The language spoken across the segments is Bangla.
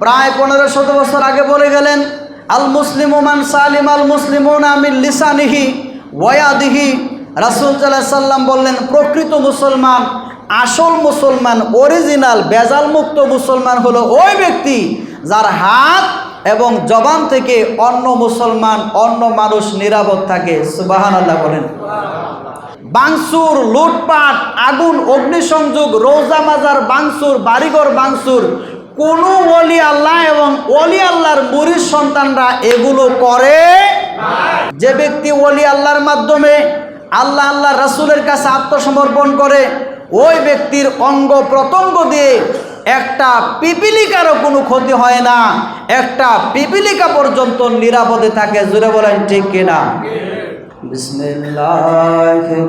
প্রায় পনেরো শত বছর আগে বলে গেলেন আল মুসলিম ওমান সালিম আল মুসলিম আমির লিসানিহি ওয়াদিহি রাসুল সাল্লাম বললেন, প্রকৃত মুসলমান, আসল মুসলমান, অরিজিনাল বেজাল মুক্ত মুসলমান হলো ওই ব্যক্তি যার হাত এবং জবান থেকে অন্য মুসলমান, অন্য মানুষ নিরাপদ থাকে। সুবাহান আল্লাহ বলেন। বাংসুর, লুটপাট, আগুন, অগ্নিসংযোগ, রোজা মাজার বাংসুর, বাড়িঘর বাংসুর কোনো অলি আল্লাহ এবং অলি আল্লাহর মুরির সন্তানরা এগুলো করে যে ব্যক্তি অলি আল্লাহর মাধ্যমে আল্লাহ আল্লাহ রাসুলের কাছে আত্মসমর্পণ করে, ওই ব্যক্তির অঙ্গ প্রত্যঙ্গ দিয়ে একটা পিপিলিকারও কোনো ক্ষতি হয় না। একটা পিপিলিকা পর্যন্ত নিরাপদে থাকে জুড়ে বলেন ঠিক কিনা? বিসমিল্লাহির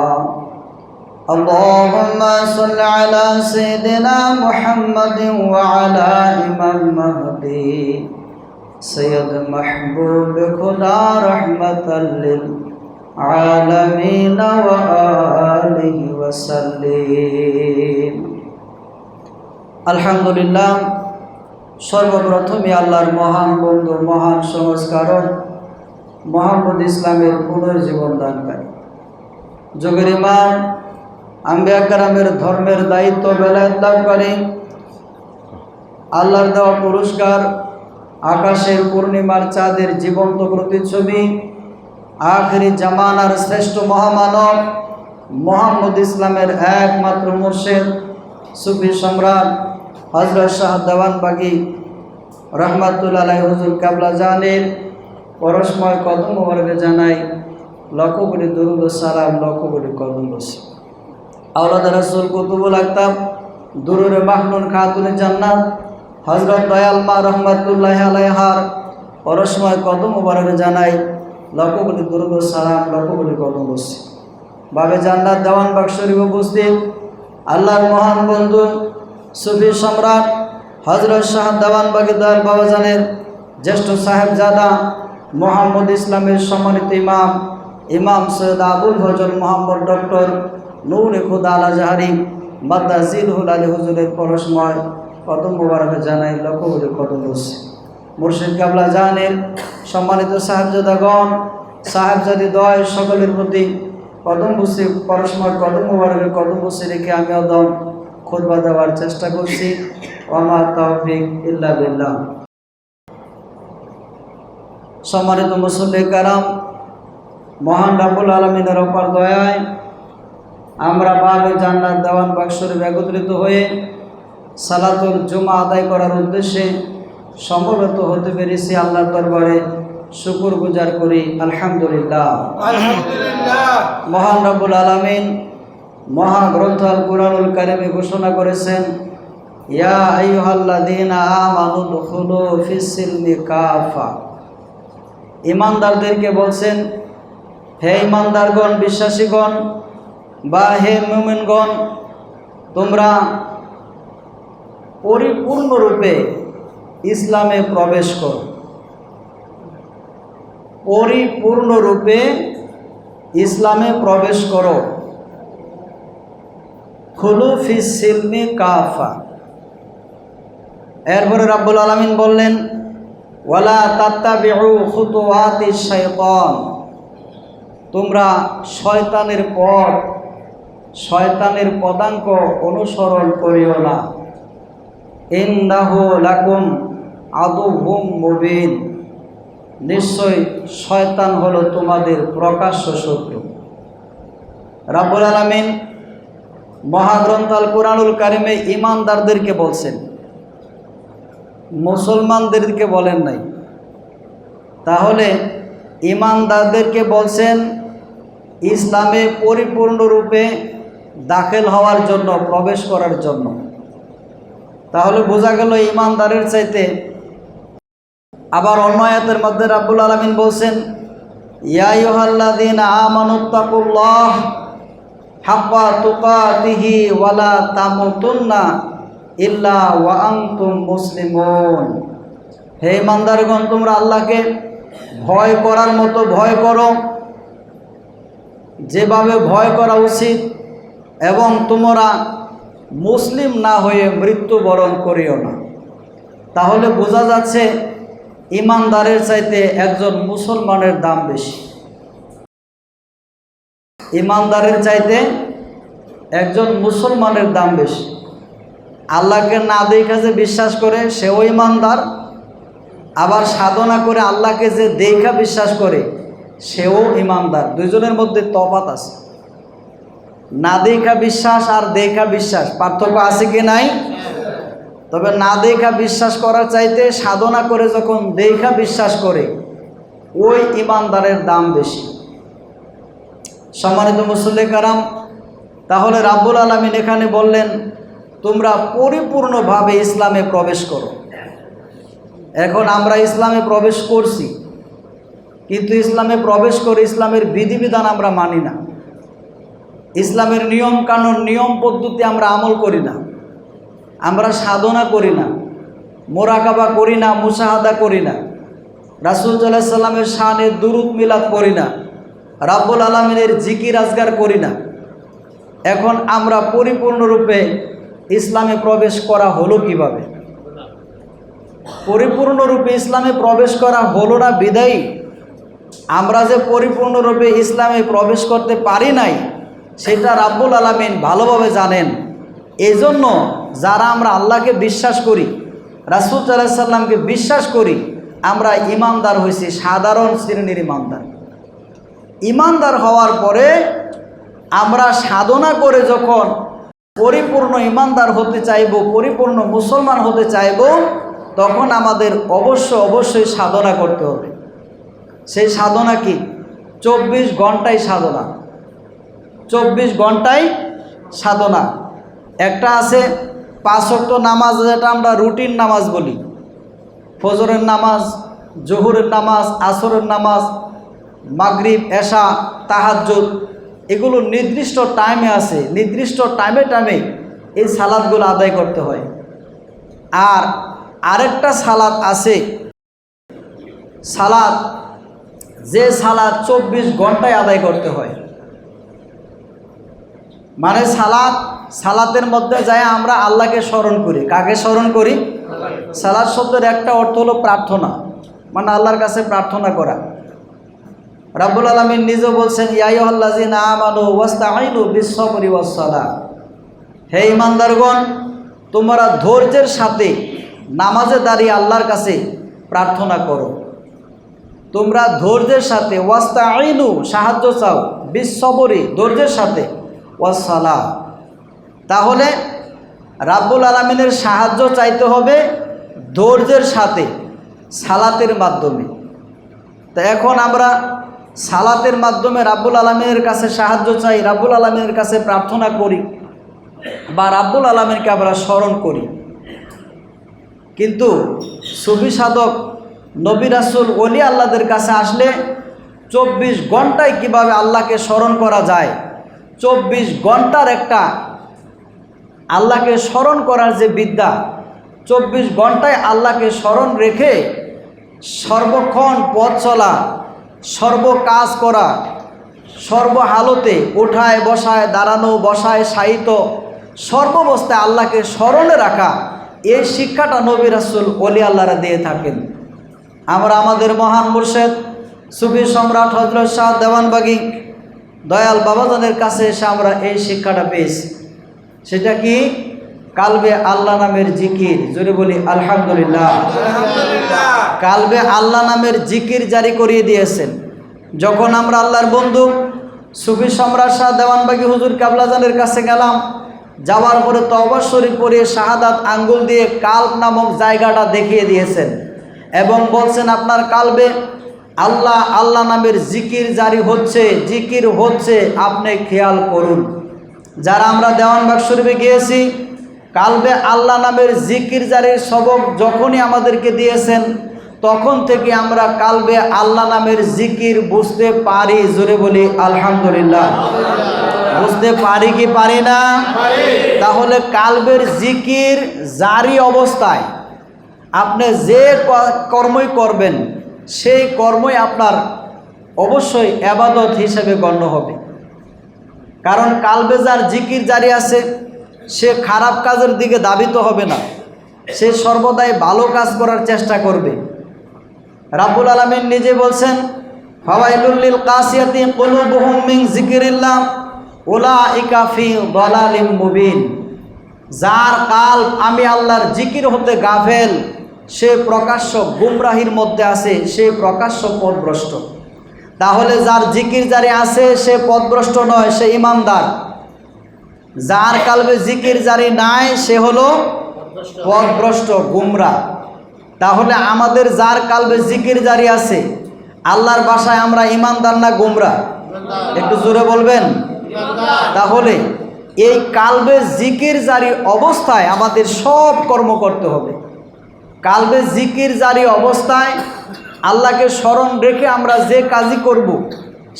اللهم صل على سيدنا محمد وعلى إمام مهدي سيد محبوب خدا رحمة للعالمين وآله وسلم الحمد لله সর্বপ্রথমে আল্লাহর মহান বন্ধু মহান সংস্কারক মোহাম্মদ ইসলামের পুনর্জীবন দানকারী যোগের ইমাম আম্বিয়া কারামের ধর্মের দায়িত্ব বেলায় দানকারী আল্লাহর দেওয়া পুরস্কার, আকাশের পূর্ণিমার চাঁদের জীবন্ত প্রতিচ্ছবি, আখরি জামানার শ্রেষ্ঠ মহামানব মোহাম্মদ ইসলামের একমাত্র মুর্শেদ, সুফি সম্রাট হজরত শাহ দেওয়ানবাগি রহমাতুল্লাহ হুজুর কাবলা জানের পরশময় কদম বর্গে জানাই লক্ষ কোটি দুরুদ সালাম লক্ষ কোটি কদম আওলাদ রসুল কুতুবুল আক্তাব দুরুরে মাহনুন খাতুনে জান্নাত হজরত দয়াল মা রহমাতুল্লাহ আলাইহার পরশময় কদম বর্গে জানাই লক্ষ কোটি দুরুদ সালাম লক্ষ কোটি কদম বসে বাবে জান্নাত দেওয়ান শরীফ উপস্থিত। আল্লাহর মহান বন্ধু, সুফি সম্রাট হজরত শাহ দেওয়ান বাগি দয়াল বাবাজানের জ্যেষ্ঠ সাহেবজাদা, মোহাম্মদ ইসলামের সম্মানিত ইমাম ইমাম সৈয়দ আবুল হজর মোহাম্মদ ডক্টর নূর খুদা আলা জাহারি মাদ্দাজিল হুল আলী হুজুরের পরশময়। কদম মুবারক জানাই লক্ষ কোটি কদম বসে মুর্শিদ কাবলা জাহানের সম্মানিত সাহেবজাদাগণ, সাহেবজাদি দয় সকলের প্রতি কদম বসে পরশময় কদম মুবারকের কদম বসে রেখে আমি অদম খুতবা দেওয়ার চেষ্টা করছি। ওমা তৌফিক ইল্লা বিল্লাহ। সম্মানিত মুসল্লি কারাম, মহান রাবুল আলমিনের অপার দয়ায় আমরা বাবে জান্নাত দেওয়ান বাক্সরে একত্রিত হয়ে সালাতুল জুমা আদায় করার উদ্দেশ্যে সমবেত হতে পেরেছি আল্লাহর দরবারে শুকুর গুজার করি। আলহামদুলিল্লাহ। মহান রাবুল আলমিন মহাগ্রন্থ আল কুরআনুল কারিমে ঘোষণা করেছেন ইয়া আইয়ুহাল্লাযীনা আমানু দুখুলু ফিস-সিলমি কাফা। ইমানদারদেরকে বলছেন হে ইমানদারগণ বিশ্বাসীগণ বা হে মুমিনগণ, তোমরা পরিপূর্ণরূপে ইসলামে প্রবেশ করো। পরিপূর্ণরূপে ইসলামে প্রবেশ করো। খুলুফি সিলমি কাফা। এরপরে রাব্বুল আলমিন বললেন, ওয়ালা তাত্তাবিউ খুতুওয়াতি শাইতান। তোমরা শয়তানের পথ শয়তানের পদাঙ্ক অনুসরণ করিও না। ইন্দাহু লাকুম আদুহুম মুবিন। নিশ্চয় শয়তান হলো তোমাদের প্রকাশ্য শত্রু। রাবুল আলামিন মহাগ্রন্থাল কোরআনুল কারিমে ইমানদারদেরকে বলছেন, মুসলমানদেরকে বলেন নাই। তাহলে ইমানদারদেরকে বলছেন, ইসলামে পরিপূর্ণরূপে দাখিল হওয়ার জন্য, প্রবেশ করার জন্য। তাহলে বোঝা গেল ইমানদারের চাইতে আবার অন্য আয়াতের মধ্যে রাব্বুল আলামিন বলছেন ওয়ালা হে ইমানদারগণ, তোমরা আল্লাহকে ভয় করার মতো ভয় করো। যেভাবে ভয় করা উচিত এবং তোমরা মুসলিম না হয়ে মৃত্যুবরণ করিও না। তাহলে বোঝা যাচ্ছে ইমানদারের চাইতে একজন মুসলমানের দাম বেশি। ইমানদারের চাইতে একজন মুসলমানের দাম বেশি। আল্লাহকে না দেখা যে বিশ্বাস করে সেও ইমানদার, আবার সাধনা করে আল্লাহকে যে দেখা বিশ্বাস করে সেও ইমানদার। দুইজনের মধ্যে তফাত আছে। না দেখা বিশ্বাস আর দেখা বিশ্বাস। পার্থক্য আছে কি নাই? তবে না দেখা বিশ্বাস করার চাইতে সাধনা করে যখন দেখা বিশ্বাস করে, ওই ইমানদারের দাম বেশি। সম্মানিত মুসল্লি কারাম, তাহলে রাব্বুল আলমিন এখানে বললেন, তোমরা পরিপূর্ণভাবে ইসলামে প্রবেশ করো। এখন আমরা ইসলামে প্রবেশ করছি, কিন্তু ইসলামে প্রবেশ করে ইসলামের বিধিবিধান আমরা মানি না। ইসলামের নিয়ম কানুন, নিয়ম পদ্ধতি আমরা আমল করি না। আমরা সাধনা করি না। মোরাকাবা করি না, মুসাহাদা করি না। রাসুল সাল্লাহ সাল্লামের শানে দুরুদ মিলাদ করি না। রাব্বুল আলমিনের জিকির আজগার করি না। এখন আমরা পরিপূর্ণরূপে ইসলামে প্রবেশ করা হলো কীভাবে? পরিপূর্ণরূপে ইসলামে প্রবেশ করা হলো না বিদায়ী? আমরা যে পরিপূর্ণরূপে ইসলামে প্রবেশ করতে পারি নাই সেটা রাব্বুল আলমিন ভালোভাবে জানেন। এজন্য যারা আমরা আল্লাহকে বিশ্বাস করি, রাসুল সাল্লামকে বিশ্বাস করি, আমরা ইমানদার হয়েছি, সাধারণ শ্রেণির ইমানদার ইমানদার হওয়ার পরে আমরা সাধনা করে যখন পরিপূর্ণ ইমানদার হতে চাইব, পরিপূর্ণ মুসলমান হতে চাইব, তখন আমাদের অবশ্য অবশ্যই সাধনা করতে হবে। সেই সাধনা কি? চব্বিশ ঘন্টাই সাধনা। চব্বিশ ঘন্টাই সাধনা। একটা আছে পাঁচক্ত নামাজ, যেটা আমরা রুটিন নামাজ বলি। ফজরের নামাজ, জহুরের নামাজ, আসরের নামাজ, মাগরিব, এশা, তাহাজ্জুদ, এগুলো নির্দিষ্ট টাইমে আছে। নির্দিষ্ট টাইমে টাইমে এই সালাদগুলো আদায় করতে হয়। আর আরেকটা সালাদ আছে। সালাদ, যে সালাদ চব্বিশ ঘন্টায় আদায় করতে হয়। মানে সালাদ সালাতের মধ্যে যায় আমরা আল্লাহকে স্মরণ করি। কাকে স্মরণ করি? সালাদ শব্দের একটা অর্থ হলো প্রার্থনা। মানে আল্লাহর কাছে প্রার্থনা করা। রাব্বুল আলমিন নিজে বলছেন ইয়াইহাল্লাজিন আমানু ওয়াস্তাইনু বিশ্বরি ওয়াসসালা হে ইমানদারগণ তোমরা ধৈর্যের সাথে নামাজে দাঁড়িয়ে আল্লাহর কাছে প্রার্থনা করো। তোমরা ধৈর্যের সাথে ওয়াস্তা আইনু সাহায্য চাও বিশ্ববরি ধৈর্যের সাথে। ওয়াসালা তাহলে রাব্বুল আলমিনের সাহায্য চাইতে হবে ধৈর্যের সাথে, সালাতের মাধ্যমে। তা এখন আমরা সালাতের মাধ্যমে রাব্বুল আলমিনের কাছে সাহায্য চাই, রাব্বুল আলমিনের কাছে প্রার্থনা করি বা রাব্বুল আলমিনকে আমরা স্মরণ করি। কিন্তু সুফি সাধক, নবী রাসুল অলি আল্লাহদের কাছে আসলে চব্বিশ ঘন্টায় কীভাবে আল্লাহকে স্মরণ করা যায়? চব্বিশ ঘণ্টার একটা আল্লাহকে স্মরণ করার যে বিদ্যা, চব্বিশ ঘন্টায় আল্লাহকে স্মরণ রেখে সর্বক্ষণ পথ চলা, সর্ব কাজ করা সর্বহালতে ওঠায় বসায়, দাঁড়ানো, বসায় সাহিত্য সর্ববস্থায় আল্লাহকে স্মরণে রাখা, এই শিক্ষাটা নবী রাসুল অলি আল্লাহরা দিয়ে থাকেন। আমরা আমাদের মহান মুর্শেদ, সুফি সম্রাট হজরত শাহ দেওয়ানবাগি দয়াল বাবাজানের কাছে এসে আমরা এই শিক্ষাটা পেয়েছি। সেটা কি? কালবে আল্লাহ নামের জিকির। জোরে বলি আলহামদুলিল্লাহ। কালবে আল্লাহ নামের জিকির জারি করিয়ে দিয়েছেন। যখন আমরা আল্লাহর বন্ধু সুফি সম্রাট শাহ দেওয়ানবাগি হুজুর কাবলাজানের কাছে গেলাম যাওয়ার পরে তবা শরীফ পরিয়ে শাহাদাত আঙ্গুল দিয়ে কাল্প নামক জায়গাটা দেখিয়ে দিয়েছেন। এবং বলছেন আপনার কালবে আল্লাহ আল্লাহ নামের জিকির জারি হচ্ছে, জিকির হচ্ছে, আপনি খেয়াল করুন। যারা আমরা দেওয়ানবাগ শরীফে গিয়েছি, কালবে আল্লাহ নামের জিকির জারির সবক যখনই আমাদেরকে দিয়েছেন, তখন থেকে আমরা কালবে আল্লাহ নামের জিকির বুঝতে পারি, জোরে বলি আলহামদুলিল্লাহ। বুঝতে পারি কি পারি না? তাহলে কালবের জিকির জারি অবস্থায় আপনি যে কর্মই করবেন সেই কর্মই আপনার অবশ্যই আবাদত হিসেবে গণ্য হবে। কারণ কালবে যার জিকির জারি আছে, সে খারাপ কাজের দিকে দাবিত হবে না। সে সর্বদাই ভালো কাজ করার চেষ্টা করবে। রাব্বুল আলমিন নিজে বলছেন ফাওয়াইলুল্লিল কাসিয়াতি কুলুবুহুম মিন জিকিরিল্লাহ উলাইকা ফি দালালিম মুবিন। যার কাল আমি আল্লাহর জিকির হতে গাফেল সে প্রকাশ্য গুমরাহির মধ্যে আছে, সে প্রকাশ্য পদভ্রষ্ট। তাহলে যার জিকির জারি আছে, সে পথভ্রষ্ট নয়, সে ইমানদার। যার কালবে জিকির জারি নাই, সে হলো পথভ্রষ্ট গুমরা। তাহলে আমাদের যার কালবে জিকির জারি আছে, আল্লাহর বাসায় আমরা ইমানদার না গুমরা? একটু জোরে বলবেন? তাহলে এই কালবে জিকির জারি অবস্থায় আমাদের সব কর্ম করতে হবে। কালবে জিকির জারি অবস্থায় আল্লাহকে স্মরণ রেখে আমরা যে কাজই করব,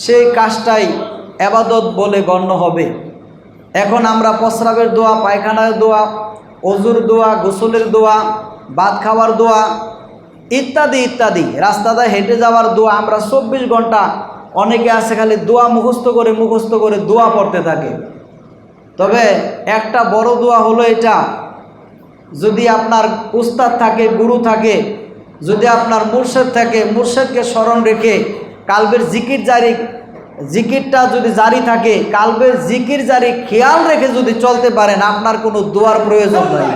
সেই কাজটাই আবাদত বলে গণ্য হবে। এখন আমরা প্রস্রাবের দোয়া, পায়খানার দোয়া অজুর দোয়া, গোসলের দোয়া, ভাত খাওয়ার দোয়া ইত্যাদি ইত্যাদি। রাস্তাতে হেঁটে যাওয়ার দোয়া আমরা চব্বিশ ঘণ্টা অনেকে আছে খালি দোয়া মুখস্থ করে মুখস্থ করে দোয়া পড়তে থাকে। তবে একটা বড় দোয়া হলো এটা যদি আপনার উস্তাদ থাকে, গুরু থাকে, যদি আপনার মুর্শেদ থাকে, মুর্শেদকে স্মরণ রেখে কালবের জিকির জারি, জিকিরটা যদি জারি থাকে, কালবের জিকির জারি খেয়াল রেখে যদি চলতে পারেন, আপনার কোনো দোয়ার প্রয়োজন নাই।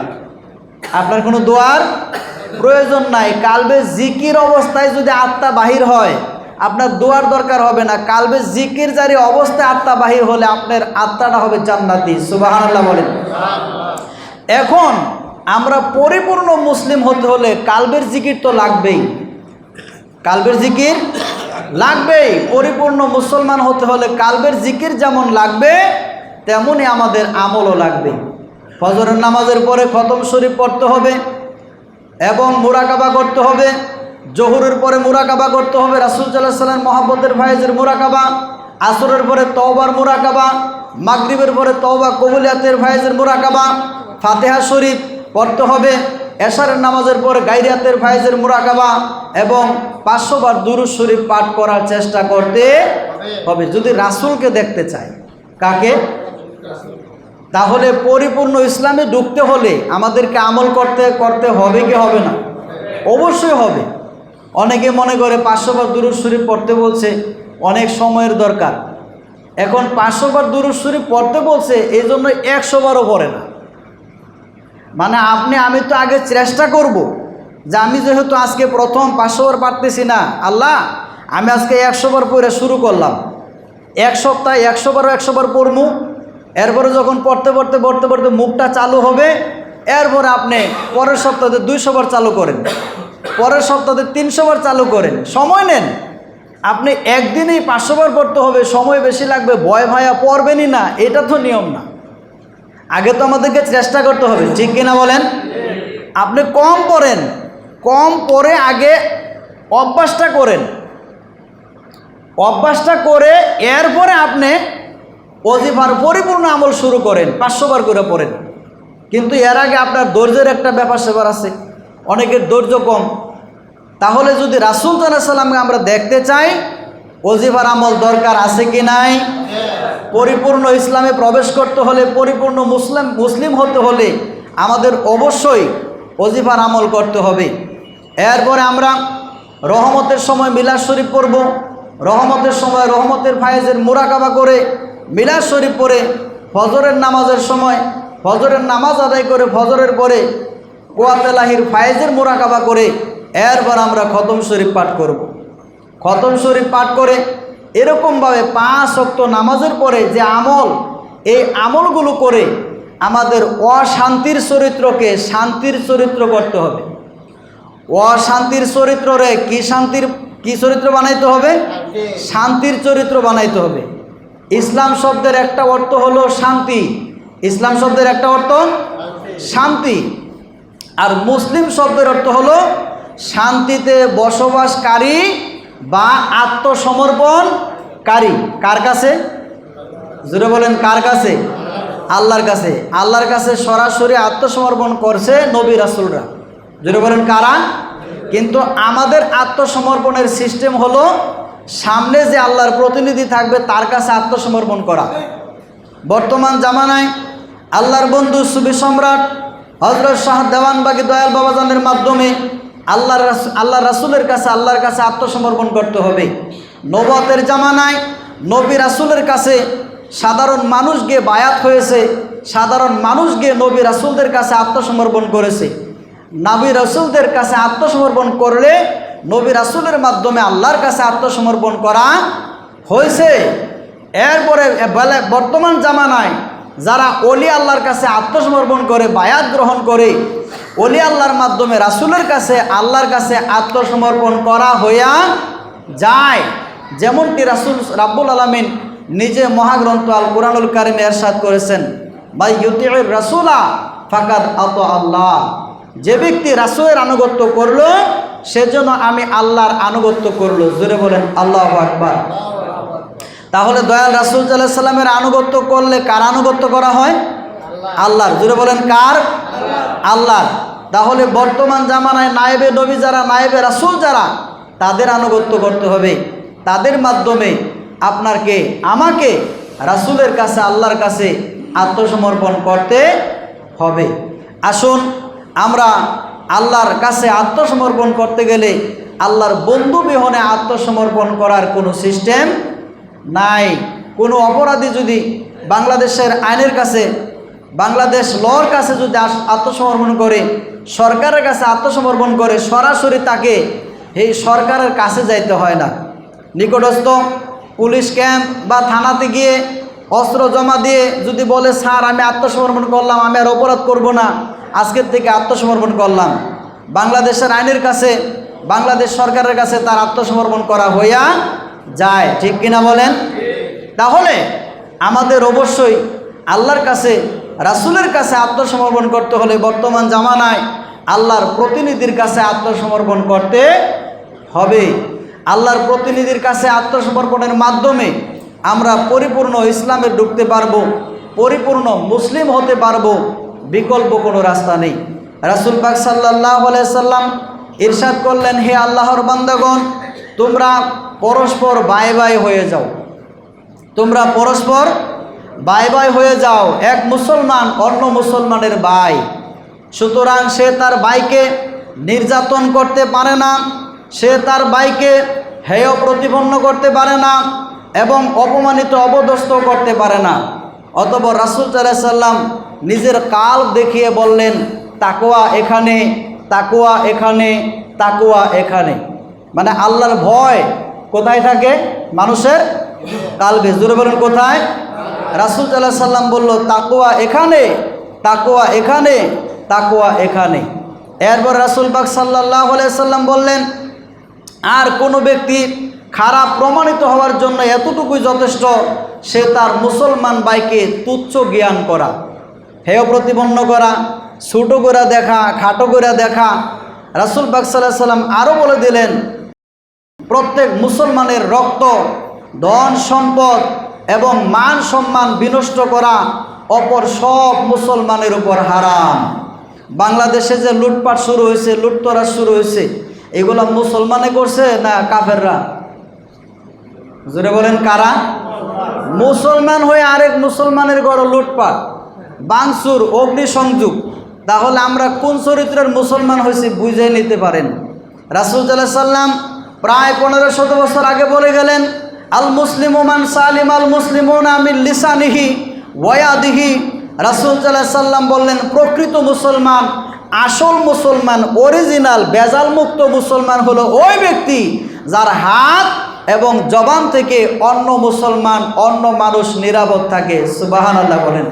আপনার কোনো দোয়ার প্রয়োজন নাই। কালবে জিকির অবস্থায় যদি আত্মা বাহির হয়, আপনার দোয়ার দরকার হবে না। কালবে জিকির জারি অবস্থায় আত্মা বাহির হলে আপনার আত্মাটা হবে জান্নাতি। সুবাহান্লাহ বলেন। এখন আমরা পরিপূর্ণ মুসলিম হতে হলে কালবের জিকির তো লাগবেই। কালবের জিকির লাগবেই। পরিপূর্ণ মুসলমান হতে হলে কালবের জিকির যেমন লাগবে তেমনই আমাদের আমলও লাগবে। ফজরের নামাজের পরে খতম শরীফ পড়তে হবে এবং মুরাকাবা করতে হবে। জহুরের পরে মুরাকাবা করতে হবে। রাসুল সাল্লাহ সাল্লাম মহাব্বতের ভাইজের মুরাকাবা, আসরের পরে তওবার মুরাকাবা, মাগরিবের পরে তওবা কবুলিয়াতের ভাইজের মুরাকাবা, ফাতেহা শরীফ পড়তে হবে। এশারের নামাজের পরে গাইরিয়াতের ভাইজের মুরাকাবা এবং পাঁচশো বার দুরুজ শরীফ পাঠ করার চেষ্টা করতে হবে। যদি রাসুলকে দেখতে চাই কাকে? তাহলে পরিপূর্ণ ইসলামে ঢুকতে হলে আমাদেরকে আমল করতে করতে হবে কি হবে না? অবশ্যই হবে। অনেকে মনে করে পাঁচশো বার দুরুজ শরীফ পড়তে বলছে, অনেক সময়ের দরকার। এখন পাঁচশো বার দুরুজ শরীফ পড়তে বলছে এই জন্য একশো বারও পড়ে না। মানে আপনি, আমি তো আগে চেষ্টা করব যে আমি যেহেতু আজকে প্রথম পাঁচশো বার পারতেছি না, আল্লাহ, আমি আজকে একশো বার পড়ে শুরু করলাম। এক সপ্তাহে একশো বারও একশো বার এরপরে যখন পড়তে পড়তে পড়তে পড়তে মুখটা চালু হবে, এরপরে আপনি পরের সপ্তাহে দুইশো বার চালু করেন, পরের সপ্তাহে তিনশো বার চালু করেন। সময় নেন। আপনি একদিনেই পাঁচশো বার পড়তে হবে, সময় বেশি লাগবে, ভয় ভায়া পড়বেনই না, এটা তো নিয়ম না। আগে তো আমাদেরকে চেষ্টা করতে হবে, ঠিক কিনা বলেন? আপনি কম পড়েন, কম পড়ে আগে অভ্যাসটা করেন। অভ্যাসটা করে এরপরে আপনি অজিফার পরিপূর্ণ আমল শুরু করেন, পাঁচশো বার করে পড়েন। কিন্তু এর আগে আপনার ধৈর্যের একটা ব্যাপার সেবার আছে, অনেকের ধৈর্য কম। তাহলে যদি রাসুল তাল্লাহ সাল্লামকে আমরা দেখতে চাই অজিফার আমল দরকার আছে কি নাই? পরিপূর্ণ ইসলামে প্রবেশ করতে হলে, পরিপূর্ণ মুসলিম মুসলিম হতে হলে আমাদের অবশ্যই অজিফার আমল করতে হবে। এরপরে আমরা রহমতের সময় মিলাদ শরীফ পড়ব। রহমতের সময়, রহমতের ফায়েজের মোরাকাবা করে মিলাদ শরীফ পড়ে, ফজরের নামাজের সময়, ফজরের নামাজ আদায় করে, ফজরের পরে কোয়াতেলাহির ফায়েজের মোরাকাবা করে, এরপর আমরা খতম শরীফ পাঠ করব। খতম শরীফ পাঠ করে, এরকমভাবে পাঁচ শক্ত নামাজের পরে যে আমল, এই আমলগুলো করে আমাদের অশান্তির চরিত্রকে শান্তির চরিত্র করতে হবে। অশান্তির চরিত্ররে কি শান্তির, কি চরিত্র বানাইতে হবে? শান্তির চরিত্র বানাইতে হবে। ইসলাম শব্দের একটা অর্থ হলো শান্তি। ইসলাম শব্দের একটা অর্থ শান্তি। আর মুসলিম শব্দের অর্থ হলো শান্তিতে বসবাসকারী বা আত্মসমর্পণকারী। কার কাছে? জুড়ে বলেন, কার কাছে? আল্লাহর কাছে। আল্লাহর কাছে সরাসরি আত্মসমর্পণ করছে নবী রাসুলরা। জুড়ে বলেন, কারা? কিন্তু আমাদের আত্মসমর্পণের সিস্টেম হলো, সামনে যে আল্লাহর প্রতিনিধি থাকবে, তার কাছে আত্মসমর্পণ করা। বর্তমান জামানায় আল্লাহর বন্ধু সুবি সম্রাট হজরত শাহ দেওয়ানবাগি দয়াল বাবাজানের মাধ্যমে আল্লাহ আল্লাহ রাসুলের কাছে, আল্লাহর কাছে আত্মসমর্পণ করতে হবে। নবতের জামানায় নবী রাসুলের কাছে সাধারণ মানুষ গিয়ে বায়াত হয়েছে, সাধারণ মানুষ গিয়ে নবী রাসুলদের কাছে আত্মসমর্পণ করেছে। নবী রাসুলদের কাছে আত্মসমর্পণ করলে নবী রাসুলের মাধ্যমে আল্লাহর কাছে আত্মসমর্পণ করা হয়েছে। এরপরে বর্তমান জামানায় যারা অলি আল্লাহর কাছে আত্মসমর্পণ করে, বায়াত গ্রহণ করে অলি আল্লাহর মাধ্যমে রাসুলের কাছে, আল্লাহর কাছে আত্মসমর্পণ করা হইয়া যায়। যেমনটি রাসুল রাব্বুল আলমিন নিজে মহাগ্রন্থ আল কোরআনুল কারিমে এরশাদ করেছেন বা ইউতির রাসুলা ফাকাদ আত আল্লাহ। যে ব্যক্তি রাসুলের আনুগত্য করল সেজন্য আমি আল্লাহর আনুগত্য করল। জোরে বলেন, আল্লাহ আকবার। তাহলে দয়াল রাসুল সাল্লাহ সাল্লামের আনুগত্য করলে কার আনুগত্য করা হয়? আল্লাহর। জুড়ে বলেন, কার? আল্লাহর। তাহলে বর্তমান জামানায় নায়েবে নবী যারা, নায়েবে রাসুল যারা, তাদের আনুগত্য করতে হবে। তাদের মাধ্যমে আপনারকে আমাকে রাসুলের কাছে, আল্লাহর কাছে আত্মসমর্পণ করতে হবে। আসুন, আমরা আল্লাহর কাছে আত্মসমর্পণ করতে গেলে আল্লাহর বন্ধু বিহনে আত্মসমর্পণ করার কোনো সিস্টেম নাই। কোনো অপরাধী যদি বাংলাদেশের আইনের কাছে, বাংলাদেশ লর কাছে যদি আত্মসমর্পণ করে, সরকারের কাছে আত্মসমর্পণ করে, সরাসরি তাকে এই সরকারের কাছে যাইতে হয় না। নিকটস্থ পুলিশ ক্যাম্প বা থানাতে গিয়ে অস্ত্র জমা দিয়ে যদি বলে, স্যার, আমি আত্মসমর্পণ করলাম, আমি আর অপরাধ করব না। আজকের থেকে আত্মসমর্পণ করলাম। বাংলাদেশের আইনের কাছে, বাংলাদেশ সরকারের কাছে তার আত্মসমর্পণ করা হইয়া যায়, ঠিক কিনা বলেন? তাহলে আমাদের অবশ্যই আল্লাহর কাছে, রাসুলের কাছে আত্মসমর্পণ করতে হলে বর্তমান জামানায় আল্লাহর প্রতিনিধির কাছে আত্মসমর্পণ করতে হবে। আল্লাহর প্রতিনিধির কাছে আত্মসমর্পণের মাধ্যমে আমরা পরিপূর্ণ ইসলামে ঢুকতে পারব, পরিপূর্ণ মুসলিম হতে পারব, বিকল্প কোনো রাস্তা নেই। রাসুল পাক সাল্লাহ সাল্লাম ইরশাদ করলেন, হে আল্লাহর বান্দাগণ তোমরা পরস্পর বাই বাই হয়ে যাও। তোমরা পরস্পর বাই বাই হয়ে যাও, এক মুসলমান অন্য মুসলমানের ভাই সুতরাং সে তার ভাইকে নির্যাতন করতে পারে না, সে তার ভাইকে হেয় প্রতিপন্ন করতে পারে না এবং অপমানিত অবদস্ত করতে পারে না। অতপর রাসুল সাল্লাম নিজের কাল দেখিয়ে বললেন তাকুয়া এখানে তাকুয়া এখানে তাকুয়া এখানে। মানে আল্লাহর ভয় কোথায় থাকে? মানুষের কালবে। জোরে বলেন, কোথায়? রাসুল সাল্লাহ সাল্লাম বলল তাকুয়া এখানে তাকুয়া এখানে তাকুয়া এখানে। এরপর রাসুল পাক সাল্লাহ সাল্লাম বললেন, আর কোনো ব্যক্তি খারাপ প্রমাণিত হওয়ার জন্য এতটুকুই যথেষ্ট, সে তার মুসলমান বাইকে তুচ্ছ জ্ঞান করা। হেয় প্রতিপন্ন করা, ছোটো করে দেখা, খাটো করে দেখা। রাসুল বাক সাল্লাহ সাল্লাম আরও বলে দিলেন প্রত্যেক মুসলমানের রক্ত, ধন সম্পদ এবং মান সম্মান বিনষ্ট করা অপর সব মুসলমানের উপর হারাম। বাংলাদেশে যে লুটপাট শুরু হয়েছে লুটতরা শুরু হয়েছে, এগুলো মুসলমানে করছে না কাফেররা? জোরে বলেন কারা? মুসলমান হয়ে আরেক মুসলমানের গড় লুটপাট, বাংসুর, অগ্নিসংযোগ, তাহলে আমরা কোন চরিত্রের মুসলমান হয়েছি বুঝে নিতে পারেন। রাসুল সাল্লাম প্রায় পনেরো শত বছর আগে বলে গেলেন, আল মুসলিম মান সালিম আল মুসলিম আমিল লিসানিহি ওয়াদিহি রাসুল সাল্লাম বললেন, প্রকৃত মুসলমান, আসল মুসলমান, অরিজিনাল বেজাল মুক্ত মুসলমান হলো ওই ব্যক্তি যার হাত এবং জবান থেকে অন্য মুসলমান, অন্য মানুষ নিরাপদ থাকে। সুবাহান আল্লাহ বলেন।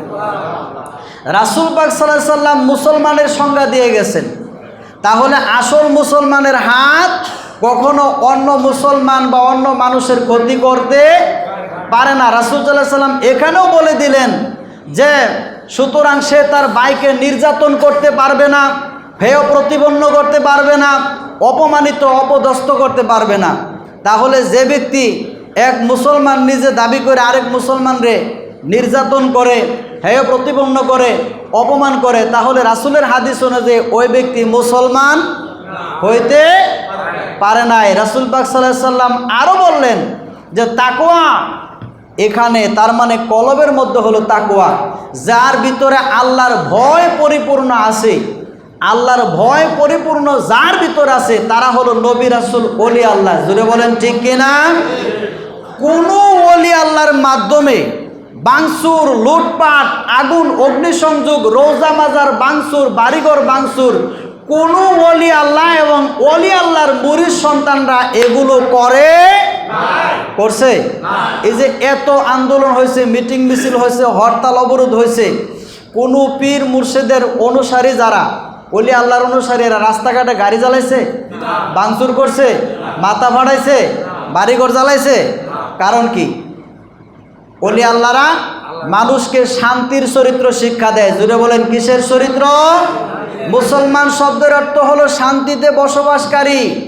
রাসুল পাক সাল্লাহ সাল্লাম মুসলমানের সংজ্ঞা দিয়ে গেছেন। তাহলে আসল মুসলমানের হাত কখনো অন্য মুসলমান বা অন্য মানুষের ক্ষতি করতে পারে না। রাসুল সাল্লাহ সাল্লাম এখানেও বলে দিলেন যে, সুতরাং সে তার বাইকে নির্যাতন করতে পারবে না হেয় প্রতিপন্ন করতে পারবে না, অপমানিত, অপদস্থ করতে পারবে না। তাহলে যে ব্যক্তি এক মুসলমান নিজে দাবি করে আরেক মুসলমানরে নির্যাতন করে হেয় প্রতিপন্ন করে, অপমান করে, তাহলে রাসুলের হাদিস অনুযায়ী ওই ব্যক্তি মুসলমান হইতে পারে নাই। রাসুল পাক সাল্লাহ সাল্লাম আরও বললেন যে তাকোয়া এখানে তার মানে কলবের মধ্যে হলো তাকোয়া যার ভিতরে আল্লাহর ভয় পরিপূর্ণ আছে, আল্লাহর ভয় পরিপূর্ণ যার ভিতর আছে, তারা হলো নবী রাসুল অলি আল্লাহ। জুড়ে বলেন ঠিক কিনা? কোনো অলি আল্লাহর মাধ্যমে বাংসুর, লুটপাট, আগুন, অগ্নিসংযোগ, রোজা মাজার বাংসুর, বাড়িঘর বাংসুর কোনো অলি আল্লাহ এবং অলি আল্লাহর মুরির সন্তানরা এগুলো করে করছে? এই যে এত আন্দোলন হয়েছে মিটিং মিছিল হয়েছে হরতাল অবরোধ হয়েছে কোনো পীর মুর্শিদের অনুসারী যারা অলি আল্লাহর অনুসারী এরা রাস্তাঘাটে গাড়ি জ্বালাইছে বাংচুর করছে মাথা ফাড়াইছে বাড়িঘর জ্বালাইছে কারণ কি? অলি আল্লাহরা মানুষকে শান্তির চরিত্র শিক্ষা দেয়। জুড়ে বলেন, কিসের চরিত্র? মুসলমান শব্দের অর্থ হলো শান্তিতে বসবাসকারী,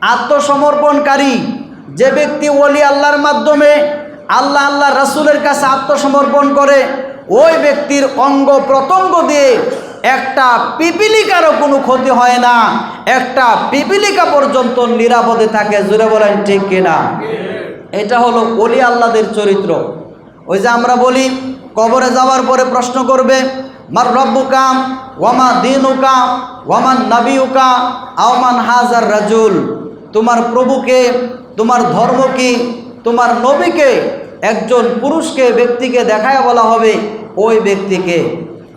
আত্মসমর্পণকারী। যে ব্যক্তি ওলি আল্লাহর মাধ্যমে আল্লাহ আল্লাহ রাসূলের কাছে আত্মসমর্পণ করে, ওই ব্যক্তির অঙ্গ প্রত্যঙ্গ দিয়ে একটা পিপিলিকারও কোনো ক্ষতি হয় না। একটা পিপিলিকা পর্যন্ত নিরাপদে থাকে, জুড়ে বলেন, ঠিক কিনা? এটা হলো অলি আল্লাদের চরিত্র। ওই যে আমরা বলি, কবরে যাওয়ার পরে প্রশ্ন করবে, মার রব্বুকা ওয়ামা দিনুকা ওয়ামান নাবিউকা আওমান হাজার রাজুল? তোমার প্রভুকে, তোমার ধর্ম কি তোমার নবীকে, একজন পুরুষকে, ব্যক্তিকে দেখায় বলা হবে ওই ব্যক্তিকে।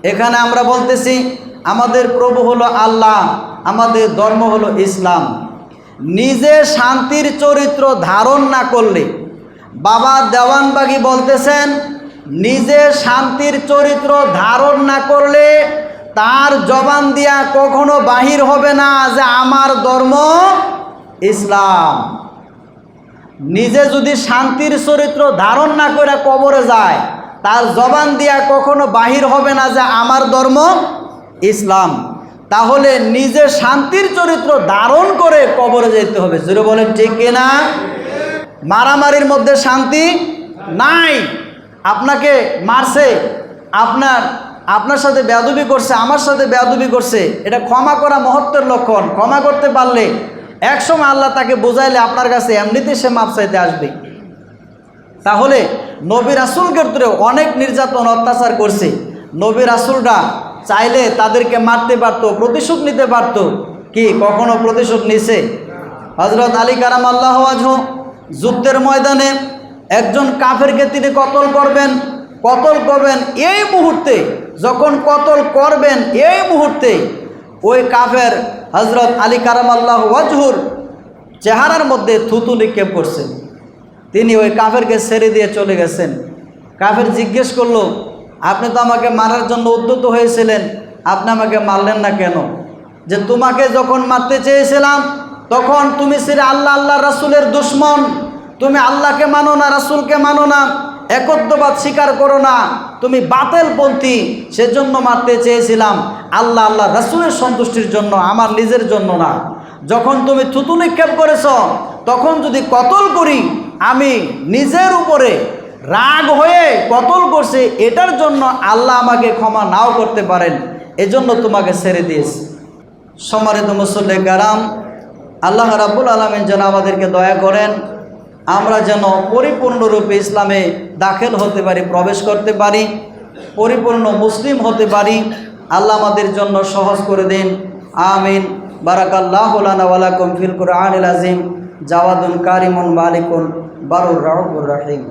এখানে আমরা বলতেছি, আমাদের প্রভু হলো আল্লাহ, আমাদের ধর্ম হলো ইসলাম। নিজে শান্তির চরিত্র ধারণ না করলে বাবা দেওয়ানবাগি বলতেছেন, নিজে শান্তির চরিত্র ধারণ না করলে তার জবান দিয়া কখনো বাহির হবে না যে আমার ধর্ম ইসলাম। নিজে যদি শান্তির চরিত্র ধারণ না করে কবরে যায়, তার জবান দিয়া কখনো বাহির হবে না যে আমার ধর্ম ইসলাম। তাহলে নিজে শান্তির চরিত্র ধারণ করে কবরে যেতে হবে। জুড়ে বলেন ঠিক কিনা? মারামারির মধ্যে শান্তি নাই। আপনাকে মারছে, আপনার আপনার সাথে বেয়াদুবি করছে, আমার সাথে বেয়াদুবি করছে। এটা ক্ষমা করা মহত্বের লক্ষণ। ক্ষমা করতে পারলে একসময় আল্লাহ তাকে বোঝাইলে আপনার কাছে এমনিতে সে মাপ চাইতে আসবে। তাহলে নবী রাসুল ক্ষেত্রে অনেক নির্যাতন, অত্যাচার করছে। নবী রাসুলরা চাইলে তাদেরকে মারতে পারতো, প্রতিশোধ নিতে পারতো। কি, কখনো প্রতিশোধ নিছে হজরত আলী কারাম আল্লাহ আজহ যুদ্ধের ময়দানে একজন কাফেরকে তিনি কতল করবেন কতল করবেন, এই মুহূর্তে, যখন কতল করবেন, এই মুহূর্তে, ওই কাফের হজরত আলী কারাম আল্লাহ ওয়াজহুর চেহারার মধ্যে থুতু নিক্ষেপ করছেন তিনি ওই কাফেরকে ছেড়ে দিয়ে চলে গেছেন। কাফের জিজ্ঞেস করল, আপনি তো আমাকে মারার জন্য উদ্যত হয়েছিলেন, আপনি আমাকে মারলেন না কেন? যে, তোমাকে যখন মারতে চেয়েছিলাম তখন তুমি ছিলে আল্লাহ আল্লাহ রাসুলের দুশ্মন। তুমি আল্লাহকে মানো না, রাসুলকে মানো না। একত্ববাদ স্বীকার করো না। তুমি বাতেলপন্থী, সেজন্য মারতে চেয়েছিলাম। আল্লাহ আল্লাহ রাসুলের সন্তুষ্টির জন্য, আমার নিজের জন্য না। যখন তুমি থুতু নিক্ষেপ করেছ, তখন যদি কতল করি, আমি নিজের উপরে রাগ হয়ে কতল করছে, এটার জন্য আল্লাহ আমাকে ক্ষমা নাও করতে পারেন। এজন্য তোমাকে ছেড়ে দিয়েছে। সম্মানিত মুসল্লে কারাম আল্লাহ রাবুল আলমিন যেন আমাদেরকে দয়া করেন, আমরা যেন পরিপূর্ণরূপে ইসলামে দাখিল হতে পারি, প্রবেশ করতে পারি, পরিপূর্ণ মুসলিম হতে পারি। আল্লাহ আমাদের জন্য সহজ করে দিন। আমিন। বারাকাল্লাহ ফিল কুরআনিল আজিম জাওয়াদুল কারিমুন মালিকুন বারুর রাহুর রাহিম।